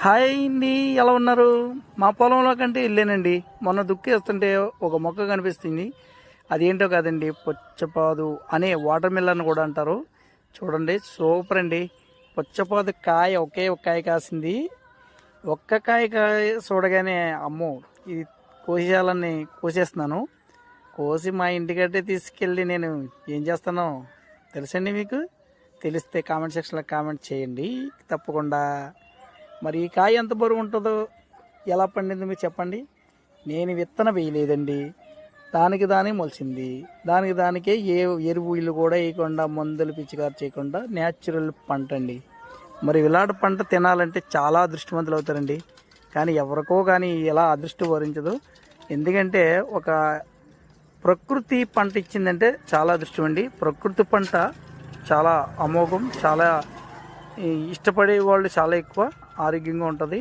Hi అండి ఎలా ఉన్నారు? మా పొలంలో కంటే వెళ్ళానండి మొన్న దుక్కేస్తుంటే ఒక మొక్క కనిపిస్తుంది. అదేంటో కాదండి పుచ్చపాదు అనే వాటర్ మిల్లన్ కూడా అంటారు. చూడండి సూపర్ అండి. పుచ్చపాదు కాయ ఒకే ఒక కాయ కాసింది. ఒక్క కాయ కాయ చూడగానే అమ్మో ఇది కోసేయాలని కోసేస్తున్నాను. కోసి మా ఇంటికంటే తీసుకెళ్ళి నేను ఏం చేస్తానో తెలుసండి మీకు? తెలిస్తే కామెంట్ సెక్షన్లో కామెంట్ చేయండి. తప్పకుండా. మరి ఈ కాయ ఎంత బరువు ఉంటుందో ఎలా పండింది మీరు చెప్పండి. నేను విత్తనం వేయలేదండి. దానికి దాని మొలిచింది. దానికి దానికే ఏ ఎరువు ఇల్లు కూడా వేయకుండా మందులు పిచ్చికారు చేయకుండా న్యాచురల్ పంట అండి. మరి ఇలాంటి పంట తినాలంటే చాలా అదృష్టవంతులు అవుతారండి. కానీ ఎవరికో కానీ ఎలా అదృష్టం వరించదు. ఎందుకంటే ఒక ప్రకృతి పంట ఇచ్చిందంటే చాలా అదృష్టం అండి. ప్రకృతి పంట చాలా అమోఘం చాలా ఇష్టపడే వాళ్ళు చాలా ఎక్కువ ఆరోగ్యంగా ఉంటుంది.